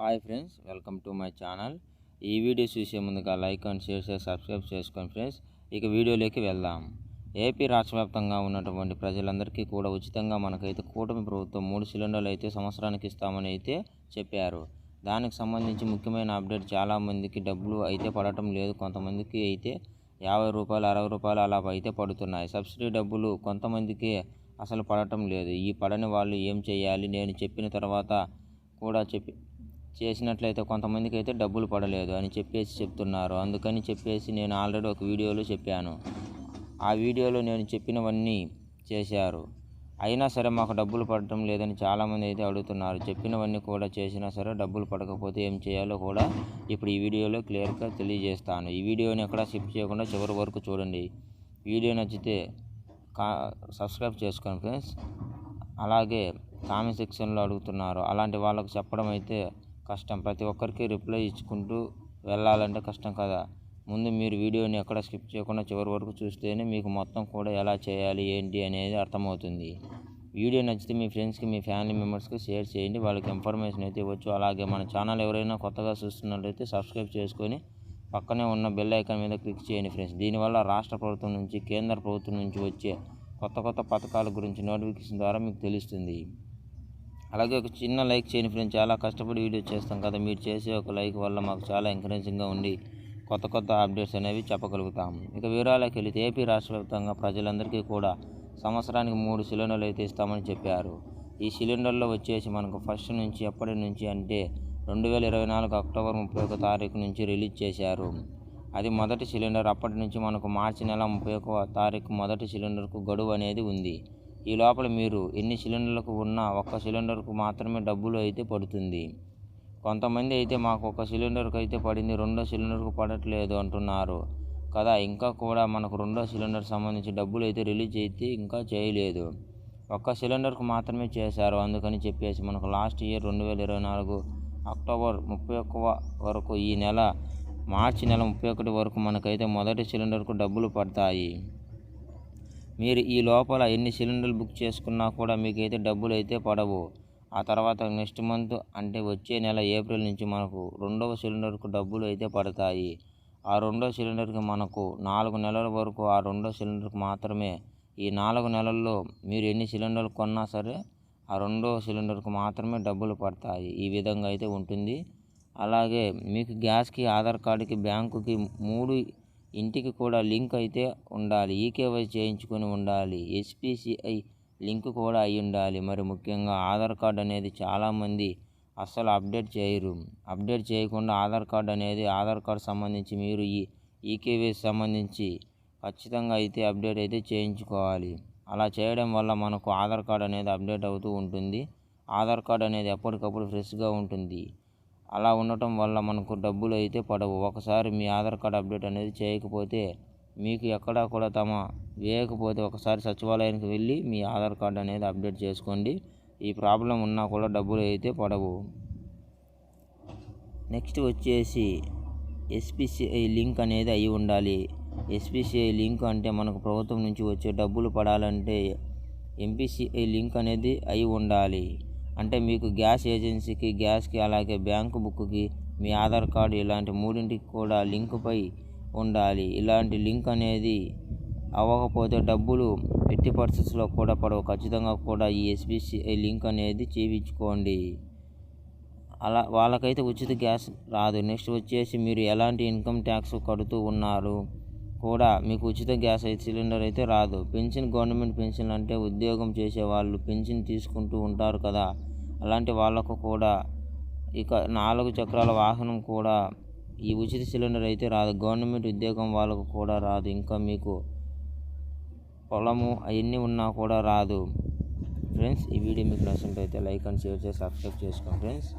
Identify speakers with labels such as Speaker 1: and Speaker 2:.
Speaker 1: Hi friends welcome to my channel. ఈ video చూసే ముందుగా లైక్ అండ్ షేర్ చేసి సబ్స్క్రైబ్ చేసుకోండి ఫ్రెండ్స్. ఇక వీడియోలోకి వెళ్దాం. ఏపీ రాష్ట్ర వ్యాప్తంగా ఉన్నటువంటి ప్రజలందరికీ కూడా ఉచితంగా మనకైతే కూటమి ప్రభుత్వం మూడు సిలిండర్లు అయితే సంవత్సరానికి ఇస్తామని అయితే చెప్పారు. దానికి సంబంధించి ముఖ్యమైన అప్డేట్ చాలామందికి డబ్బులు అయితే పడటం లేదు. కొంతమందికి అయితే యాభై రూపాయలు అరవై రూపాయలు అలా అయితే పడుతున్నాయి. సబ్సిడీ డబ్బులు కొంతమందికి అసలు పడటం లేదు. ఈ పడని వాళ్ళు ఏం చేయాలి? నేను చెప్పిన తర్వాత కూడా చెప్పి చేసినట్లయితే కొంతమందికి అయితే డబ్బులు పడలేదు అని చెప్పేసి చెప్తున్నారు. అందుకని చెప్పేసి నేను ఆల్రెడీ ఒక వీడియోలో చెప్పాను. ఆ వీడియోలో నేను చెప్పినవన్నీ చేశారు. అయినా సరే మాకు డబ్బులు పడటం లేదని చాలామంది అయితే అడుగుతున్నారు. చెప్పినవన్నీ కూడా చేసినా సరే డబ్బులు పడకపోతే ఏం చేయాలో కూడా ఇప్పుడు ఈ వీడియోలో క్లియర్గా తెలియజేస్తాను. ఈ వీడియోని ఎక్కడ స్కిప్ చేయకుండా చివరి వరకు చూడండి. వీడియో నచ్చితే కా సబ్స్క్రైబ్ చేసుకోండి ఫ్రెండ్స్. అలాగే కామెంట్ సెక్షన్లో అడుగుతున్నారు. అలాంటి వాళ్ళకు చెప్పడం అయితే కష్టం. ప్రతి ఒక్కరికి రిప్లై ఇచ్చుకుంటూ వెళ్ళాలంటే కష్టం కదా. ముందు మీరు వీడియోని ఎక్కడ స్కిప్ చేయకుండా చివరి వరకు చూస్తేనే మీకు మొత్తం కూడా ఎలా చేయాలి ఏంటి అనేది అర్థమవుతుంది. వీడియో నచ్చితే మీ ఫ్రెండ్స్కి మీ ఫ్యామిలీ మెంబర్స్కి షేర్ చేయండి. వాళ్ళకి ఇన్ఫర్మేషన్ అయితే ఇవ్వచ్చు. అలాగే మన ఛానల్ ఎవరైనా కొత్తగా చూస్తున్నట్లయితే సబ్స్క్రైబ్ చేసుకొని పక్కనే ఉన్న బెల్ ఐకాన్ మీద క్లిక్ చేయండి ఫ్రెండ్స్. దీనివల్ల రాష్ట్ర ప్రభుత్వం నుంచి కేంద్ర ప్రభుత్వం నుంచి వచ్చే కొత్త కొత్త పథకాల గురించి నోటిఫికేషన్ ద్వారా మీకు తెలుస్తుంది. అలాగే ఒక చిన్న లైక్ చేయండి ఫ్రెండ్స్. చాలా కష్టపడి వీడియో చేస్తాం కదా. మీరు చేసే ఒక లైక్ వల్ల మాకు చాలా ఎంకరేజింగ్గా ఉండి కొత్త కొత్త అప్డేట్స్ అనేవి చెప్పగలుగుతాం. ఇక వివరాలకు వెళితే ఏపీ రాష్ట్ర వ్యాప్తంగా ప్రజలందరికీ కూడా సంవత్సరానికి మూడు సిలిండర్లు అయితే ఇస్తామని చెప్పారు. ఈ సిలిండర్లో వచ్చేసి మనకు ఫస్ట్ నుంచి ఎప్పటి నుంచి అంటే రెండు వేల ఇరవై నాలుగు అక్టోబర్ ముప్పై ఒక తారీఖు నుంచి రిలీజ్ చేశారు. అది మొదటి సిలిండర్ అప్పటి నుంచి మనకు మార్చి నెల ముప్పై ఒక తారీఖు మొదటి సిలిండర్కు గడువు అనేది ఉంది. ఈ లోపల మీరు ఎన్ని సిలిండర్లకు ఉన్నా ఒక్క సిలిండర్కు మాత్రమే డబ్బులు అయితే పడుతుంది. కొంతమంది అయితే మాకు ఒక సిలిండర్కి అయితే పడింది రెండో సిలిండర్కు పడట్లేదు అంటున్నారు. కదా ఇంకా కూడా మనకు రెండో సిలిండర్ సంబంధించి డబ్బులు అయితే రిలీజ్ అయితే ఇంకా చేయలేదు. ఒక్క సిలిండర్కు మాత్రమే చేశారు అందుకని చెప్పేసి మనకు లాస్ట్ ఇయర్ రెండు వేల ఇరవై నాలుగు అక్టోబర్ ముప్పై ఒక్క వరకు ఈ నెల మార్చి నెల ముప్పై ఒకటి వరకు మనకైతే మొదటి సిలిండర్కు డబ్బులు పడతాయి. మీరు ఈ లోపల ఎన్ని సిలిండర్లు బుక్ చేసుకున్నా కూడా మీకైతే డబ్బులు అయితే పడవు. ఆ తర్వాత నెక్స్ట్ మంత్ అంటే వచ్చే నెల ఏప్రిల్ నుంచి మనకు రెండవ సిలిండర్కు డబ్బులు అయితే పడతాయి. ఆ రెండో సిలిండర్కి మనకు నాలుగు నెలల వరకు ఆ రెండో సిలిండర్కి మాత్రమే ఈ నాలుగు నెలల్లో మీరు ఎన్ని సిలిండర్లు కొన్నా సరే ఆ రెండో సిలిండర్కు మాత్రమే డబ్బులు పడతాయి. ఈ విధంగా అయితే ఉంటుంది. అలాగే మీకు గ్యాస్కి ఆధార్ కార్డుకి బ్యాంకుకి మూడు ఇంటికి కూడా లింక్ అయితే ఉండాలి. ఈకేవైసీ చేయించుకొని ఉండాలి. ఎస్పిసిఐ లింక్ కూడా అయి ఉండాలి. మరి ముఖ్యంగా ఆధార్ కార్డు అనేది చాలామంది అస్సలు అప్డేట్ చేయరు. అప్డేట్ చేయకుండా ఆధార్ కార్డు అనేది ఆధార్ కార్డు సంబంధించి మీరు ఈ ఈకేవైసీ సంబంధించి ఖచ్చితంగా అయితే అప్డేట్ అయితే చేయించుకోవాలి. అలా చేయడం వల్ల మనకు ఆధార్ కార్డు అనేది అప్డేట్ అవుతూ ఉంటుంది. ఆధార్ కార్డు అనేది ఎప్పటికప్పుడు ఫ్రెష్గా ఉంటుంది. అలా ఉండటం వల్ల మనకు డబ్బులు అయితే పడవు. ఒకసారి మీ ఆధార్ కార్డ్ అప్డేట్ అనేది చేయకపోతే మీకు ఎక్కడా కూడా తమ వేయకపోతే ఒకసారి సచివాలయానికి వెళ్ళి మీ ఆధార్ కార్డ్ అనేది అప్డేట్ చేసుకోండి. ఈ ప్రాబ్లం ఉన్నా కూడా డబ్బులు అయితే పడవు. నెక్స్ట్ వచ్చేసి ఎస్పిసిఐ లింక్ అనేది అయి ఉండాలి. ఎస్పిసిఐ లింక్ అంటే మనకు ప్రభుత్వం నుంచి వచ్చే డబ్బులు పడాలంటే ఎంపీసీఐ లింక్ అనేది అయి ఉండాలి. అంటే మీకు గ్యాస్ ఏజెన్సీకి గ్యాస్కి అలాగే బ్యాంకు బుక్కి మీ ఆధార్ కార్డు ఇలాంటి మూడింటికి కూడా లింక్పై ఉండాలి. ఇలాంటి లింక్ అనేది అవ్వకపోతే డబ్బులు ఎట్టి పరిస్థితుల్లో కూడా పడవు. ఖచ్చితంగా కూడా ఈ ఎస్బీసీఐ లింక్ అనేది చేయించుకోండి. అలా వాళ్ళకైతే ఉచిత గ్యాస్ రాదు. నెక్స్ట్ వచ్చేసి మీరు ఎలాంటి ఇన్కమ్ ట్యాక్స్ కడుతూ ఉన్నారు కూడా మీకు ఉచిత గ్యాస్ అయితే సిలిండర్ అయితే రాదు. పెన్షన్ గవర్నమెంట్ పెన్షన్ అంటే ఉద్యోగం చేసే వాళ్ళు పెన్షన్ తీసుకుంటూ ఉంటారు కదా. అలాంటి వాళ్ళకు కూడా ఇక నాలుగు చక్రాల వాహనం కూడా ఈ ఉచిత సిలిండర్ అయితే రాదు. గవర్నమెంట్ ఉద్యోగం వాళ్ళకు కూడా రాదు. ఇంకా మీకు పొలము అవన్నీ ఉన్నా కూడా రాదు. ఫ్రెండ్స్ ఈ వీడియో మీకు నచ్చినట్టయితే లైక్ అండ్ షేర్ చేసి సబ్స్క్రైబ్ చేసుకోండి ఫ్రెండ్స్.